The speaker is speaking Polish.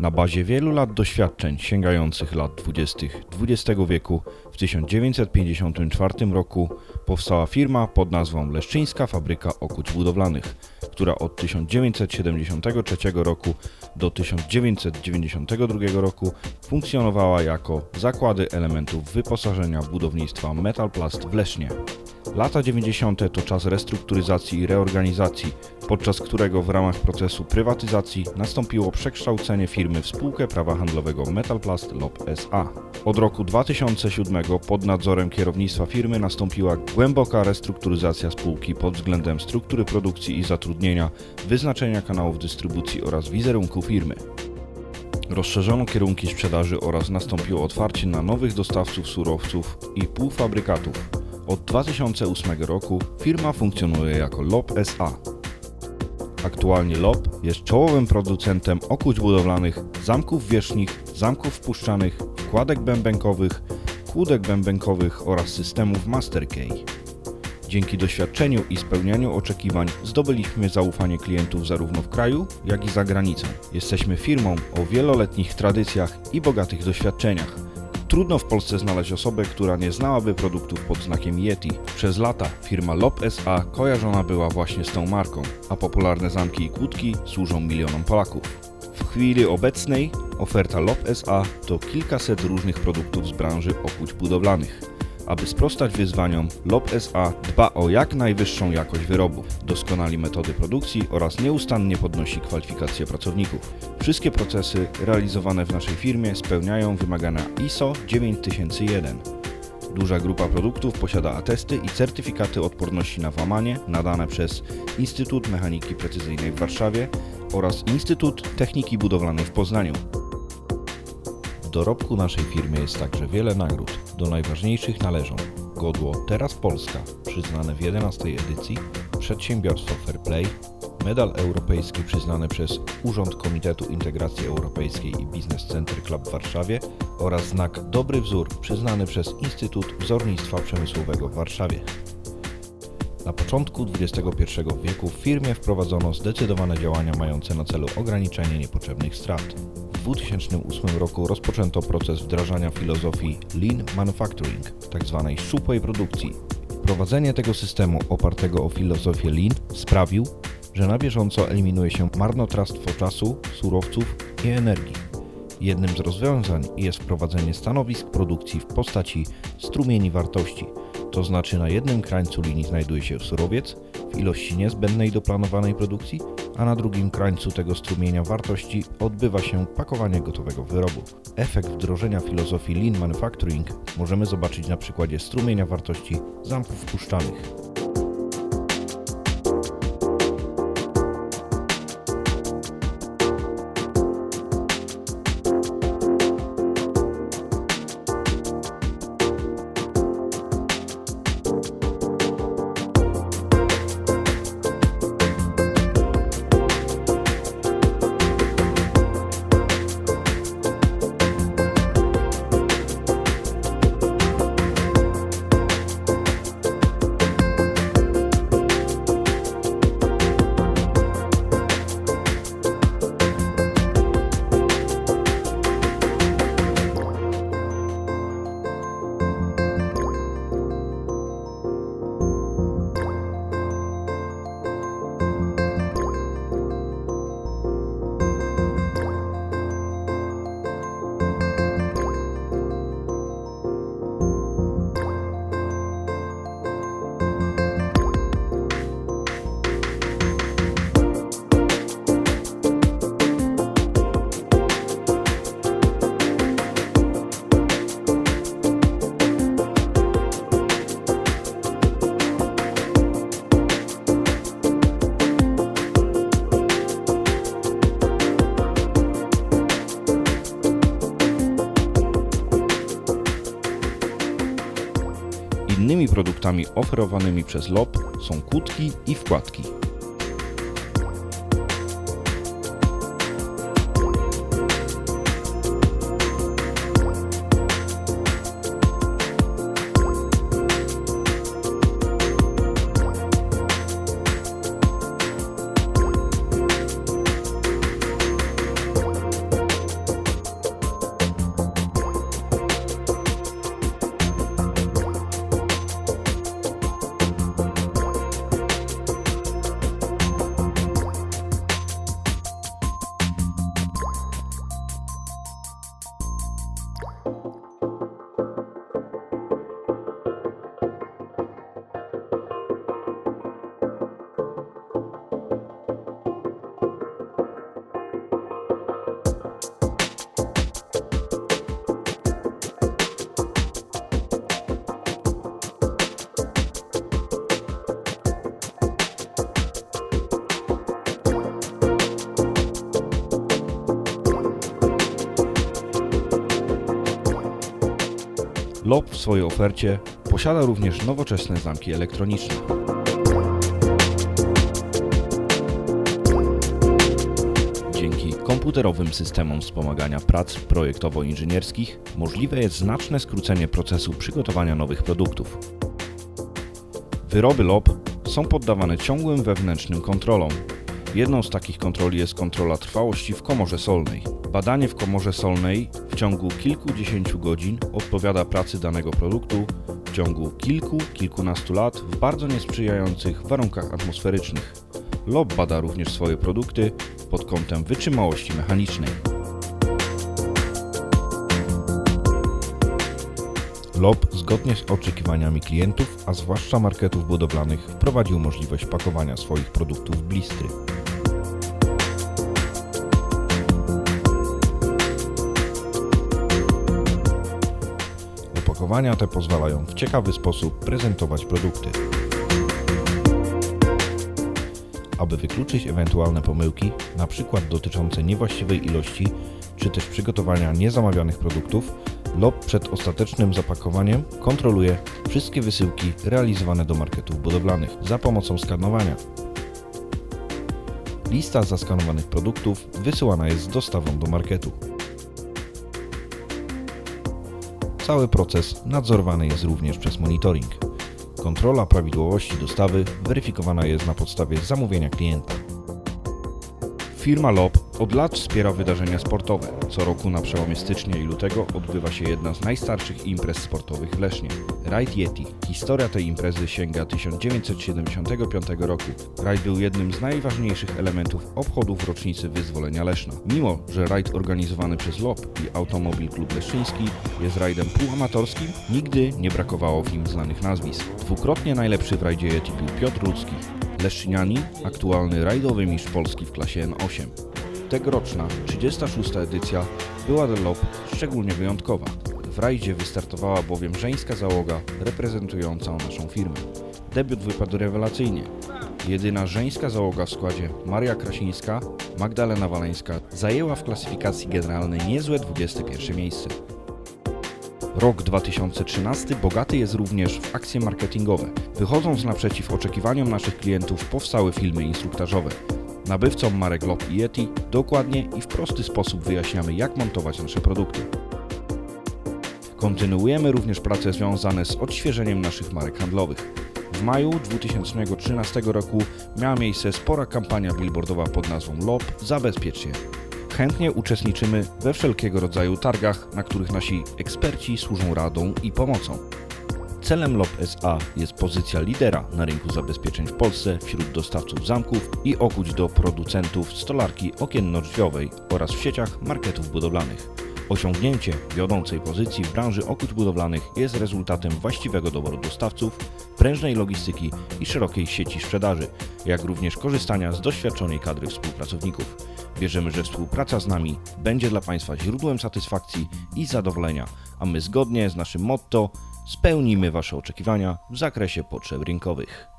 Na bazie wielu lat doświadczeń sięgających lat 20. XX wieku w 1954 roku powstała firma pod nazwą Leszczyńska Fabryka Okuć Budowlanych, która od 1973 roku do 1992 roku funkcjonowała jako zakłady elementów wyposażenia budownictwa Metalplast w Lesznie. Lata 90. to czas restrukturyzacji i reorganizacji, podczas którego w ramach procesu prywatyzacji nastąpiło przekształcenie firmy w spółkę prawa handlowego Metalplast LOP SA. Od roku 2007 pod nadzorem kierownictwa firmy nastąpiła głęboka restrukturyzacja spółki pod względem struktury produkcji i zatrudnienia, wyznaczenia kanałów dystrybucji oraz wizerunku firmy. Rozszerzono kierunki sprzedaży oraz nastąpiło otwarcie na nowych dostawców surowców i półfabrykatów. Od 2008 roku firma funkcjonuje jako LOP SA. Aktualnie LOP jest czołowym producentem okuć budowlanych, zamków wierzchnich, zamków wpuszczanych, wkładek bębenkowych, kłódek bębenkowych oraz systemów MasterKey. Dzięki doświadczeniu i spełnianiu oczekiwań zdobyliśmy zaufanie klientów zarówno w kraju, jak i za granicą. Jesteśmy firmą o wieloletnich tradycjach i bogatych doświadczeniach. Trudno w Polsce znaleźć osobę, która nie znałaby produktów pod znakiem Yeti. Przez lata firma LOP SA kojarzona była właśnie z tą marką, a popularne zamki i kłódki służą milionom Polaków. W chwili obecnej oferta LOP SA to kilkaset różnych produktów z branży okuć budowlanych. Aby sprostać wyzwaniom, LOP SA dba o jak najwyższą jakość wyrobów, doskonali metody produkcji oraz nieustannie podnosi kwalifikacje pracowników. Wszystkie procesy realizowane w naszej firmie spełniają wymagania ISO 9001. Duża grupa produktów posiada atesty i certyfikaty odporności na włamanie nadane przez Instytut Mechaniki Precyzyjnej w Warszawie oraz Instytut Techniki Budowlanej w Poznaniu. Dorobku naszej firmy jest także wiele nagród. Do najważniejszych należą Godło Teraz Polska, przyznane w 11 edycji, Przedsiębiorstwo Fair Play, medal europejski przyznany przez Urząd Komitetu Integracji Europejskiej i Business Center Club w Warszawie oraz znak Dobry Wzór przyznany przez Instytut Wzornictwa Przemysłowego w Warszawie. Na początku XXI wieku w firmie wprowadzono zdecydowane działania mające na celu ograniczenie niepotrzebnych strat. W 2008 roku rozpoczęto proces wdrażania filozofii Lean Manufacturing, tzw. szczupłej produkcji. Wprowadzenie tego systemu opartego o filozofię Lean sprawił, że na bieżąco eliminuje się marnotrawstwo czasu, surowców i energii. Jednym z rozwiązań jest wprowadzenie stanowisk produkcji w postaci strumieni wartości, to znaczy na jednym krańcu linii znajduje się surowiec w ilości niezbędnej do planowanej produkcji, a na drugim krańcu tego strumienia wartości odbywa się pakowanie gotowego wyrobu. Efekt wdrożenia filozofii Lean Manufacturing możemy zobaczyć na przykładzie strumienia wartości zamków wpuszczanych. Produktami oferowanymi przez LOP są kłódki i wkładki. LOB w swojej ofercie posiada również nowoczesne zamki elektroniczne. Dzięki komputerowym systemom wspomagania prac projektowo-inżynierskich możliwe jest znaczne skrócenie procesu przygotowania nowych produktów. Wyroby LOB są poddawane ciągłym wewnętrznym kontrolom. Jedną z takich kontroli jest kontrola trwałości w komorze solnej. Badanie w komorze solnej w ciągu kilkudziesięciu godzin odpowiada pracy danego produktu w ciągu kilku, kilkunastu lat w bardzo niesprzyjających warunkach atmosferycznych. LOB bada również swoje produkty pod kątem wytrzymałości mechanicznej. LOB zgodnie z oczekiwaniami klientów, a zwłaszcza marketów budowlanych, wprowadził możliwość pakowania swoich produktów w blistry. Opakowania te pozwalają w ciekawy sposób prezentować produkty. Aby wykluczyć ewentualne pomyłki, np. dotyczące niewłaściwej ilości czy też przygotowania niezamawianych produktów, LOB przed ostatecznym zapakowaniem kontroluje wszystkie wysyłki realizowane do marketów budowlanych za pomocą skanowania. Lista zaskanowanych produktów wysyłana jest z dostawą do marketu. Cały proces nadzorowany jest również przez monitoring. Kontrola prawidłowości dostawy weryfikowana jest na podstawie zamówienia klienta. Firma LOB od lat wspiera wydarzenia sportowe. Co roku na przełomie stycznia i lutego odbywa się jedna z najstarszych imprez sportowych w Lesznie. Rajd Yeti. Historia tej imprezy sięga 1975 roku. Rajd był jednym z najważniejszych elementów obchodów rocznicy wyzwolenia Leszna. Mimo, że rajd organizowany przez LOB i Automobil Klub Leszczyński jest rajdem półamatorskim, nigdy nie brakowało w nim znanych nazwisk. Dwukrotnie najlepszy w rajdzie Yeti był Piotr Ludzki. Leszczynianin, aktualny rajdowy mistrz Polski w klasie N8. Tegoroczna 36. edycja była dla LOB szczególnie wyjątkowa. W rajdzie wystartowała bowiem żeńska załoga reprezentująca naszą firmę. Debiut wypadł rewelacyjnie. Jedyna żeńska załoga w składzie Maria Krasińska, Magdalena Waleńska zajęła w klasyfikacji generalnej niezłe 21 miejsce. Rok 2013 bogaty jest również w akcje marketingowe. Wychodząc naprzeciw oczekiwaniom naszych klientów powstały filmy instruktażowe. Nabywcom marek LOB i Yeti dokładnie i w prosty sposób wyjaśniamy jak montować nasze produkty. Kontynuujemy również prace związane z odświeżeniem naszych marek handlowych. W maju 2013 roku miała miejsce spora kampania billboardowa pod nazwą LOB Zabezpiecz się. Chętnie uczestniczymy we wszelkiego rodzaju targach, na których nasi eksperci służą radą i pomocą. Celem LOB SA jest pozycja lidera na rynku zabezpieczeń w Polsce wśród dostawców zamków i okuć do producentów stolarki okienno-drzwiowej oraz w sieciach marketów budowlanych. Osiągnięcie wiodącej pozycji w branży okuć budowlanych jest rezultatem właściwego doboru dostawców, prężnej logistyki i szerokiej sieci sprzedaży, jak również korzystania z doświadczonej kadry współpracowników. Wierzymy, że współpraca z nami będzie dla Państwa źródłem satysfakcji i zadowolenia, a my zgodnie z naszym motto spełnimy Wasze oczekiwania w zakresie potrzeb rynkowych.